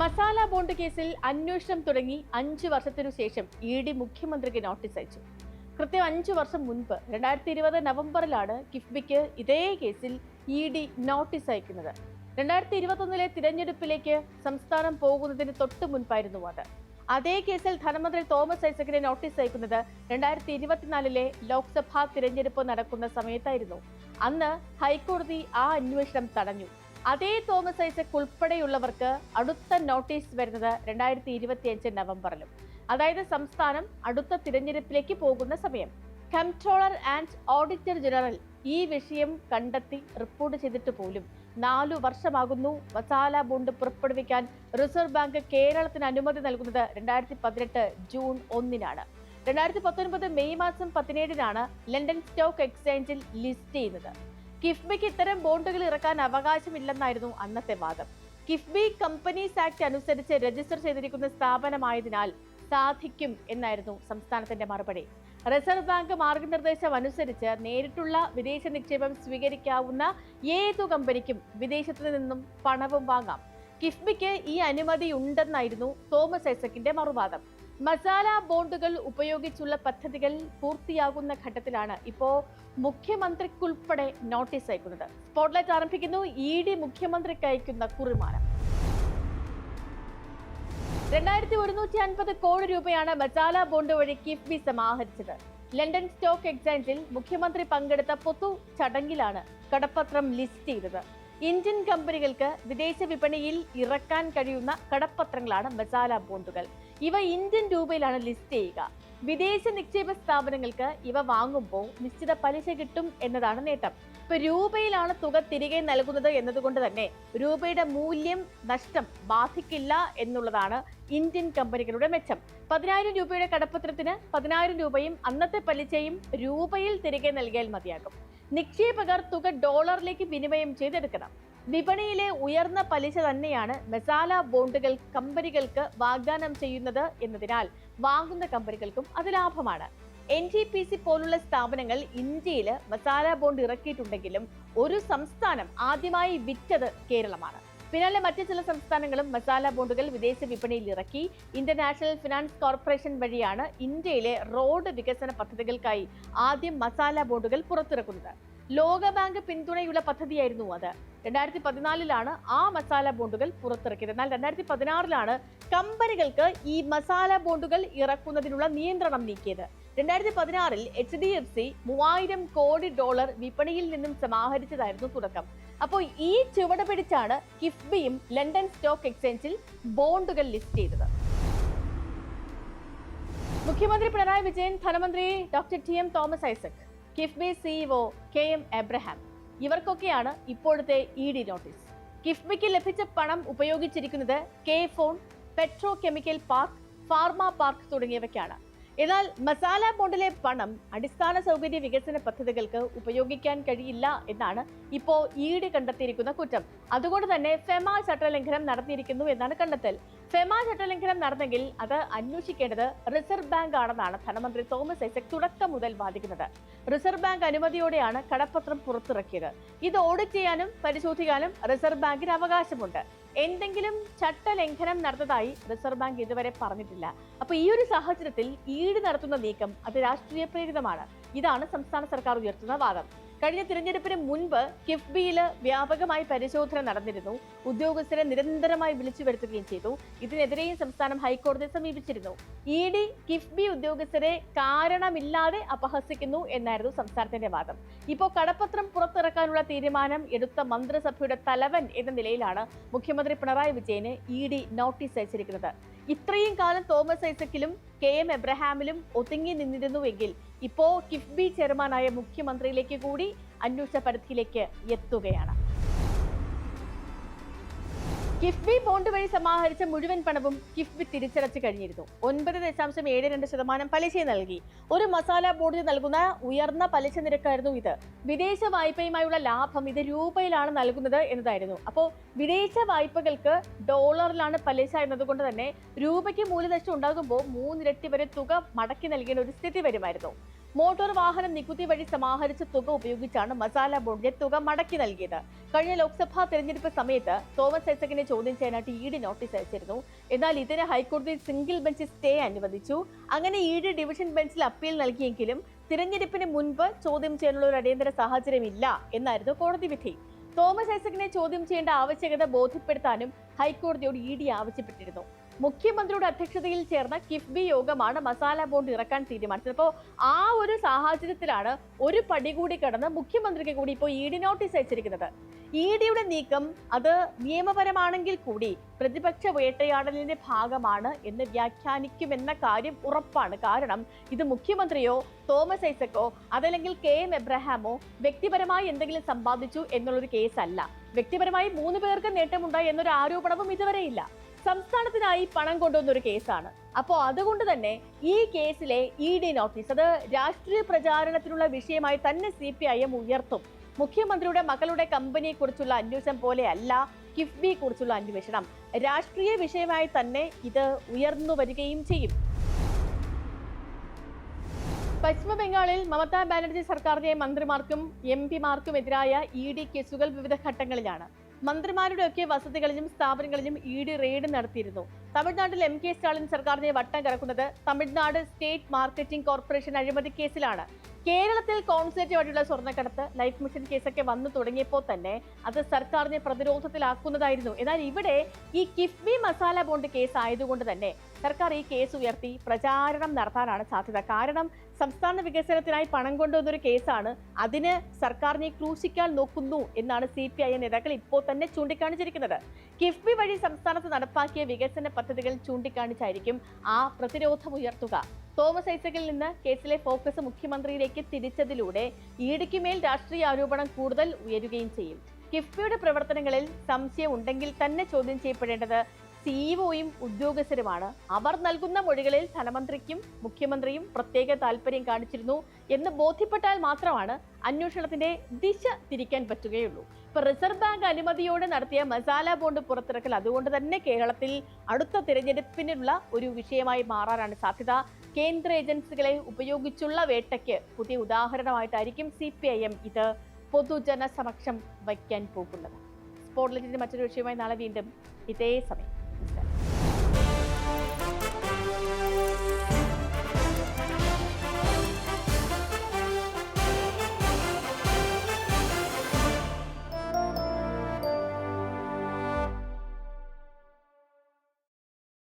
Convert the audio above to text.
Masala bond കേസിൽ അന്വേഷണം തുടങ്ങി അഞ്ച് വർഷത്തിനു ശേഷം ഇ ഡി മുഖ്യമന്ത്രിക്ക് നോട്ടീസ് അയച്ചു. കൃത്യം അഞ്ചു വർഷം മുൻപ് രണ്ടായിരത്തി ഇരുപത് നവംബറിലാണ് കിഫ്ബിക്ക് ഇതേ കേസിൽ ഇ ഡി നോട്ടീസ് അയക്കുന്നത്. രണ്ടായിരത്തി ഇരുപത്തൊന്നിലെ തിരഞ്ഞെടുപ്പിലേക്ക് സംസ്ഥാനം പോകുന്നതിന് തൊട്ട് മുൻപായിരുന്നു അത്. അതേ കേസിൽ ധനമന്ത്രി തോമസ് ഐസക്കിനെ നോട്ടീസ് അയക്കുന്നത് രണ്ടായിരത്തി ഇരുപത്തിനാലിലെ ലോക്സഭാ തിരഞ്ഞെടുപ്പ് നടക്കുന്ന സമയത്തായിരുന്നു. അന്ന് ഹൈക്കോടതി ആ അന്വേഷണം തടഞ്ഞു. അതേ തോമസ് ഐസക് ഉൾപ്പെടെയുള്ളവർക്ക് അടുത്ത നോട്ടീസ് വരുന്നത് രണ്ടായിരത്തി ഇരുപത്തിയഞ്ച് നവംബറിലും. അതായത് സംസ്ഥാനം അടുത്ത തിരഞ്ഞെടുപ്പിലേക്ക് പോകുന്ന സമയം. കംട്രോളർ ആൻഡ് ഓഡിറ്റർ ജനറൽ ഈ വിഷയം കണ്ടെത്തി റിപ്പോർട്ട് ചെയ്തിട്ട് പോലും നാലു വർഷമാകുന്നു. മസാല ബോണ്ട് പുറപ്പെടുവിക്കാൻ റിസർവ് ബാങ്ക് കേരളത്തിന് അനുമതി നൽകുന്നത് രണ്ടായിരത്തി പതിനെട്ട് ജൂൺ ഒന്നിനാണ്. രണ്ടായിരത്തി പത്തൊൻപത് മെയ് മാസം പതിനേഴിനാണ് ലണ്ടൻ സ്റ്റോക്ക് എക്സ്ചേഞ്ചിൽ ലിസ്റ്റ് ചെയ്യുന്നത്. കിഫ്ബിക്ക് ഇത്തരം ബോണ്ടുകൾ ഇറക്കാൻ അവകാശമില്ലെന്നായിരുന്നു അന്നത്തെ വാദം. കിഫ്ബി കമ്പനീസ് ആക്ട് അനുസരിച്ച് രജിസ്റ്റർ ചെയ്തിരിക്കുന്ന സ്ഥാപനമായതിനാൽ സാധിക്കും എന്നായിരുന്നു സംസ്ഥാനത്തിന്റെ മറുപടി. റിസർവ് ബാങ്ക് മാർഗനിർദ്ദേശം അനുസരിച്ച് നേരിട്ടുള്ള വിദേശ നിക്ഷേപം സ്വീകരിക്കാവുന്ന ഏതു കമ്പനിക്കും വിദേശത്തു നിന്നും പണവും വാങ്ങാം. കിഫ്ബിക്ക് ഈ അനുമതി ഉണ്ടെന്നായിരുന്നു തോമസ് ഐസക്കിന്റെ മറുവാദം. മസാല ബോണ്ടുകൾ ഉപയോഗിച്ചുള്ള പദ്ധതികൾ പൂർത്തിയാകുന്ന ഘട്ടത്തിലാണ് ഇപ്പോ മുഖ്യമന്ത്രിക്കുൾപ്പെടെ നോട്ടീസ് അയക്കുന്നത്. സ്പോട്ട്ലൈറ്റ് ആരംഭിക്കുന്നു. ഇ ഡി മുഖ്യമന്ത്രിക്ക് അയക്കുന്ന കുറിമാനം. രണ്ടായിരത്തി ഒരുന്നൂറ്റി അൻപത് കോടി രൂപയാണ് മസാല ബോണ്ട് വഴി കിഫ്ബി സമാഹരിച്ചത്. ലണ്ടൻ സ്റ്റോക്ക് എക്സ്ചേഞ്ചിൽ മുഖ്യമന്ത്രി പങ്കെടുത്ത പൊതു ചടങ്ങിലാണ് കടപ്പത്രം ലിസ്റ്റ് ചെയ്തത്. ഇന്ത്യൻ കമ്പനികൾക്ക് വിദേശ വിപണിയിൽ ഇറക്കാൻ കഴിയുന്ന കടപ്പത്രങ്ങളാണ് മസാല ബോണ്ടുകൾ. ഇവ ഇന്ത്യൻ രൂപയിലാണ് ലിസ്റ്റ് ചെയ്യുക. വിദേശ നിക്ഷേപ സ്ഥാപനങ്ങൾക്ക് ഇവ വാങ്ങുമ്പോൾ നിശ്ചിത പലിശ കിട്ടും എന്നതാണ് നേട്ടം. ഇപ്പൊ രൂപയിലാണ് തുക തിരികെ നൽകുന്നത് എന്നതുകൊണ്ട് തന്നെ രൂപയുടെ മൂല്യം നഷ്ടം ബാധിക്കില്ല എന്നുള്ളതാണ് ഇന്ത്യൻ കമ്പനികളുടെ മെച്ചം. പതിനായിരം രൂപയുടെ കടപ്പത്രത്തിന് പതിനായിരം രൂപയും അന്നത്തെ പലിശയും രൂപയിൽ തിരികെ നൽകിയാൽ മതിയാകും. നിക്ഷേപകർ തുക ഡോളറിലേക്ക് വിനിമയം ചെയ്തെടുക്കണം. വിപണിയിലെ ഉയർന്ന പലിശ തന്നെയാണ് മസാല ബോണ്ടുകൾ കമ്പനികൾക്ക് വാഗ്ദാനം ചെയ്യുന്നത് എന്നതിനാൽ വാങ്ങുന്ന കമ്പനികൾക്കും അത് ലാഭമാണ്. എൻ ടി പി സി പോലുള്ള സ്ഥാപനങ്ങൾ ഇന്ത്യയിൽ മസാല ബോണ്ട് ഇറക്കിയിട്ടുണ്ടെങ്കിലും ഒരു സംസ്ഥാനം ആദ്യമായി വിറ്റത് കേരളമാണ്. പിന്നാലെ മറ്റ് ചില സംസ്ഥാനങ്ങളും മസാല ബോണ്ടുകൾ വിദേശ വിപണിയിൽ ഇറക്കി. ഇന്റർനാഷണൽ ഫിനാൻസ് കോർപ്പറേഷൻ വഴിയാണ് ഇന്ത്യയിലെ റോഡ് വികസന പദ്ധതികൾക്കായി ആദ്യം മസാല ബോണ്ടുകൾ പുറത്തിറക്കുന്നത്. ലോകബാങ്ക് പിന്തുണയുള്ള പദ്ധതിയായിരുന്നു അത്. രണ്ടായിരത്തി പതിനാലിലാണ് ആ മസാല ബോണ്ടുകൾ പുറത്തിറക്കിയത്. എന്നാൽ രണ്ടായിരത്തി പതിനാറിലാണ് കമ്പനികൾക്ക് ഈ മസാല ബോണ്ടുകൾ ഇറക്കുന്നതിനുള്ള നിയന്ത്രണം നീക്കിയത്. രണ്ടായിരത്തി പതിനാറിൽ എച്ച് ഡി എഫ് സി മൂവായിരം കോടി ഡോളർ വിപണിയിൽ നിന്നും സമാഹരിച്ചതായിരുന്നു തുടക്കം. അപ്പോൾ ഈ ചുവട് പിടിച്ചാണ് കിഫ്ബിയും ലണ്ടൻ സ്റ്റോക്ക് എക്സ്ചേഞ്ചിൽ ബോണ്ടുകൾ ലിസ്റ്റ് ചെയ്തത്. മുഖ്യമന്ത്രി പിണറായി വിജയൻ ധനമന്ത്രി doctor T M Thomas Isaac KIIFB CEO K M Abraham ഇവർക്കൊക്കെയാണ് ഇപ്പോഴത്തെ ഇ ഡി നോട്ടീസ്. കിഫ്ബിക്ക് ലഭിച്ച പണം ഉപയോഗിച്ചിരിക്കുന്നത് K FON petro chemical park pharma park തുടങ്ങിയവയ്ക്കാണ്. എന്നാൽ മസാല ബോണ്ടിലെ പണം അടിസ്ഥാന സൗകര്യ വികസന പദ്ധതികൾക്ക് ഉപയോഗിക്കാൻ കഴിയില്ല എന്നാണ് ഇപ്പോൾ ഇ കണ്ടെത്തിയിരിക്കുന്ന കുറ്റം. അതുകൊണ്ട് തന്നെ ഫെമ ചട്ടലംഘനം നടത്തിയിരിക്കുന്നു എന്നാണ് കണ്ടെത്തൽ. ഫെമ ചട്ടലംഘനം നടന്നെങ്കിൽ അത് അന്വേഷിക്കേണ്ടത് റിസർവ് ബാങ്ക് ആണെന്നാണ് ധനമന്ത്രി തോമസ് ഐസക് തുടക്കം മുതൽ വാദിക്കുന്നത്. റിസർവ് ബാങ്ക് അനുമതിയോടെയാണ് കടപ്പത്രം പുറത്തിറക്കിയത്. ഇത് ഓഡിറ്റ് ചെയ്യാനും പരിശോധിക്കാനും റിസർവ് ബാങ്കിന് അവകാശമുണ്ട്. എന്തെങ്കിലും ചട്ടലംഘനം നടന്നതായി റിസർവ് ബാങ്ക് ഇതുവരെ പറഞ്ഞിട്ടില്ല. അപ്പോൾ ഈ ഒരു സാഹചര്യത്തിൽ ഈട് നടത്തുന്ന നീക്കം അത് രാഷ്ട്രീയ പ്രേരിതമാണ് ഇതാണ് സംസ്ഥാന സർക്കാർ ഉയർത്തുന്ന വാദം. കഴിഞ്ഞ തിരഞ്ഞെടുപ്പിന് മുൻപ് കിഫ്ബിയിൽ വ്യാപകമായി പരിശോധന നടന്നിരുന്നു. ഉദ്യോഗസ്ഥരെ നിരന്തരമായി വിളിച്ചു വരുത്തുകയും ചെയ്തു. ഇതിനെതിരെയും സംസ്ഥാനം ഹൈക്കോടതിയെ സമീപിച്ചിരുന്നു. ഇ ഡി കിഫ്ബി ഉദ്യോഗസ്ഥരെ കാരണമില്ലാതെ അപഹസിക്കുന്നു എന്നായിരുന്നു സംസ്ഥാനത്തിന്റെ വാദം. ഇപ്പോൾ കടപ്പത്രം പുറത്തിറക്കാനുള്ള തീരുമാനം എടുത്ത മന്ത്രിസഭയുടെ തലവൻ എന്ന നിലയിലാണ് മുഖ്യമന്ത്രി പിണറായി വിജയന് ഇ ഡി നോട്ടീസ് അയച്ചിരിക്കുന്നത്. ഇത്രയും കാലം തോമസ് ഐസക്കിലും കെ എം എബ്രഹാമിലും ഒതുങ്ങി നിന്നിരുന്നുവെങ്കിൽ ഇപ്പോ കിഫ്ബി ചെയർമാനായ മുഖ്യമന്ത്രിയിലേക്ക് കൂടി അന്വേഷണ പരിധിയിലേക്ക് എത്തുകയാണ്. കിഫ്ബി ബോണ്ട് വഴി സമാഹരിച്ച മുഴുവൻ പണവും കിഫ്ബി തിരിച്ചടച്ചു കഴിഞ്ഞിരുന്നു. ഒൻപത് ദശാംശം ഏഴ് രണ്ട് ശതമാനം പലിശ നൽകി. ഒരു മസാല ബോർഡിന് നൽകുന്ന ഉയർന്ന പലിശ നിരക്കായിരുന്നു ഇത്. വിദേശ വായ്പയുമായുള്ള ലാഭം ഇത് രൂപയിലാണ് നൽകുന്നത് എന്നതായിരുന്നു. അപ്പോൾ വിദേശ വായ്പകൾക്ക് ഡോളറിലാണ് പലിശ എന്നതുകൊണ്ട് തന്നെ രൂപയ്ക്ക് മൂല്യനഷ്ടം ഉണ്ടാകുമ്പോൾ മൂന്നിരട്ടി വരെ തുക മടക്കി നൽകേണ്ട ഒരു സ്ഥിതി വരുമായിരുന്നു. മോട്ടോർ വാഹനം നികുതി വഴി സമാഹരിച്ച തുക ഉപയോഗിച്ചാണ് മസാല ബോണ്ടിന്റെ തുക മടക്കി നൽകിയത്. കഴിഞ്ഞ ലോക്സഭാ തെരഞ്ഞെടുപ്പ് സമയത്ത് തോമസ് ഐസക്കിനെ ചോദ്യം ചെയ്യാനായിട്ട് ഇ ഡി നോട്ടീസ് അയച്ചിരുന്നു. എന്നാൽ ഇതിന് ഹൈക്കോടതി സിംഗിൾ ബെഞ്ച് സ്റ്റേ അനുവദിച്ചു. അങ്ങനെ ഇ ഡി ഡിവിഷൻ ബെഞ്ചിൽ അപ്പീൽ നൽകിയെങ്കിലും തിരഞ്ഞെടുപ്പിന് മുൻപ് ചോദ്യം ചെയ്യാനുള്ള ഒരു അടിയന്തര സാഹചര്യമില്ല എന്നായിരുന്നു കോടതി വിധി. തോമസ് ഐസക്കിനെ ചോദ്യം ചെയ്യേണ്ട ആവശ്യകത ബോധ്യപ്പെടുത്താനും ഹൈക്കോടതിയോട് ഇ ഡി ആവശ്യപ്പെട്ടിരുന്നു. മുഖ്യമന്ത്രിയുടെ അധ്യക്ഷതയിൽ ചേർന്ന കിഫ്ബി യോഗമാണ് മസാല ബോണ്ട് ഇറക്കാൻ തീരുമാനിച്ചത്. അപ്പോൾ ആ ഒരു സാഹചര്യത്തിലാണ് ഒരു പടി കൂടി കടന്ന് മുഖ്യമന്ത്രിക്ക് കൂടി ഇപ്പോൾ ഇ ഡി നോട്ടീസ് അയച്ചിരിക്കുന്നത്. ഇ ഡിയുടെ നീക്കം അത് നിയമപരമാണെങ്കിൽ കൂടി പ്രതിപക്ഷ വേട്ടയാടലിന്റെ ഭാഗമാണ് എന്ന് വ്യാഖ്യാനിക്കുമെന്ന കാര്യം ഉറപ്പാണ്. കാരണം ഇത് മുഖ്യമന്ത്രിയോ തോമസ് ഐസക്കോ അതല്ലെങ്കിൽ കെ എം എബ്രഹാമോ വ്യക്തിപരമായി എന്തെങ്കിലും സമ്പാദിച്ചു എന്നുള്ളൊരു കേസല്ല. വ്യക്തിപരമായി മൂന്ന് പേർക്ക് നേട്ടമുണ്ടായി എന്നൊരു ആരോപണവും ഇതുവരെയില്ല സംസ്ഥാനത്തിനായി പണം കൊണ്ടുവന്ന ഒരു കേസാണ്. അപ്പോൾ അതുകൊണ്ട് തന്നെ ഈ കേസിലെ ഇ ഡി നോട്ടീസ് അത് രാഷ്ട്രീയ പ്രചാരണത്തിനുള്ള വിഷയമായി തന്നെ സി പി ഐ എം ഉയർത്തും. മുഖ്യമന്ത്രിയുടെ മകളുടെ കമ്പനിയെക്കുറിച്ചുള്ള അന്വേഷണം പോലെയല്ല കിഫ്ബി കുറിച്ചുള്ള അന്വേഷണം. രാഷ്ട്രീയ വിഷയമായി തന്നെ ഇത് ഉയർന്നു വരികയും ചെയ്യും. പശ്ചിമ ബംഗാളിൽ മമതാ ബാനർജി സർക്കാരിന്റെ മന്ത്രിമാർക്കും എം പിമാർക്കും എതിരായ ഇ ഡി കേസുകൾ വിവിധ ഘട്ടങ്ങളിലാണ്. മന്ത്രിമാരുടെ ഒക്കെ വസതികളിലും സ്ഥാപനങ്ങളിലും ഇ ഡി റെയ്ഡ് നടത്തിയിരുന്നു. തമിഴ്നാട്ടിൽ എം കെ സ്റ്റാലിൻ സർക്കാരിനെ വട്ടം കറക്കുന്നത് തമിഴ്നാട് സ്റ്റേറ്റ് മാർക്കറ്റിംഗ് കോർപ്പറേഷൻ അഴിമതി കേസിലാണ്. കേരളത്തിൽ കോൺസുലേറ്റ് വഴിയുള്ള സ്വർണക്കടത്ത് ലൈഫ് മിഷൻ കേസൊക്കെ വന്നു തുടങ്ങിയപ്പോൾ തന്നെ അത് സർക്കാരിനെ പ്രതിരോധത്തിലാക്കുന്നതായിരുന്നു. എന്നാൽ ഇവിടെ ഈ കിഫ്ബി മസാല ബോണ്ട് കേസ് ആയതുകൊണ്ട് തന്നെ സർക്കാർ ഈ കേസ് ഉയർത്തി പ്രചാരണം നടത്താനാണ് സാധ്യത. കാരണം സംസ്ഥാന വികസനത്തിനായി പണം കൊണ്ടുവന്നൊരു കേസാണ്. അതിന് സർക്കാരിനെ ക്രൂശിക്കാൻ നോക്കുന്നു എന്നാണ് സി പി ഐ നേതാക്കൾ ഇപ്പോൾ തന്നെ ചൂണ്ടിക്കാണിച്ചിരിക്കുന്നത്. കിഫ്ബി വഴി സംസ്ഥാനത്ത് നടപ്പാക്കിയ വികസന പദ്ധതികൾ ചൂണ്ടിക്കാണിച്ചായിരിക്കും ആ പ്രതിരോധം ഉയർത്തുക. തോമസ് ഐസക്കിൽ നിന്ന് കേസിലെ ഫോക്കസ് മുഖ്യമന്ത്രിയിലേക്ക് തിരിച്ചതിലൂടെ ഇഡിക്ക് മേൽ രാഷ്ട്രീയ ആരോപണം കൂടുതൽ ഉയരുകയും ചെയ്യും. കിഫ്ബിയുടെ പ്രവർത്തനങ്ങളിൽ സംശയം ഉണ്ടെങ്കിൽ തന്നെ ചോദ്യം ചെയ്യപ്പെടേണ്ടത് സിഇഒയും ഉദ്യോഗസ്ഥരുമാണ്. അവർ നൽകുന്ന മൊഴികളിൽ ധനമന്ത്രിക്കും മുഖ്യമന്ത്രിയും പ്രത്യേക താല്പര്യം കാണിച്ചിരുന്നു എന്ന് ബോധ്യപ്പെട്ടാൽ മാത്രമാണ് അന്വേഷണത്തിന്റെ ദിശ തിരിക്കാൻ പറ്റുകയുള്ളൂ. ഇപ്പൊ റിസർവ് ബാങ്ക് അനുമതിയോടെ നടത്തിയ മസാല ബോണ്ട് പുറത്തിറക്കൽ അതുകൊണ്ട് തന്നെ കേരളത്തിൽ അടുത്ത തിരഞ്ഞെടുപ്പിനുള്ള ഒരു വിഷയമായി മാറാനാണ് സാധ്യത. കേന്ദ്ര ഏജൻസികളെ ഉപയോഗിച്ചുള്ള വേട്ടയ്ക്ക് പുതിയ ഉദാഹരണമായിട്ടായിരിക്കും സി പി ഐ എം ഇത് പൊതുജന സമക്ഷം വയ്ക്കാൻ പോകുന്നത്. സ്പോട്ട്ലൈറ്റിന്റെ മറ്റൊരു വിഷയമായി നാളെ വീണ്ടും ഇതേ സമയം.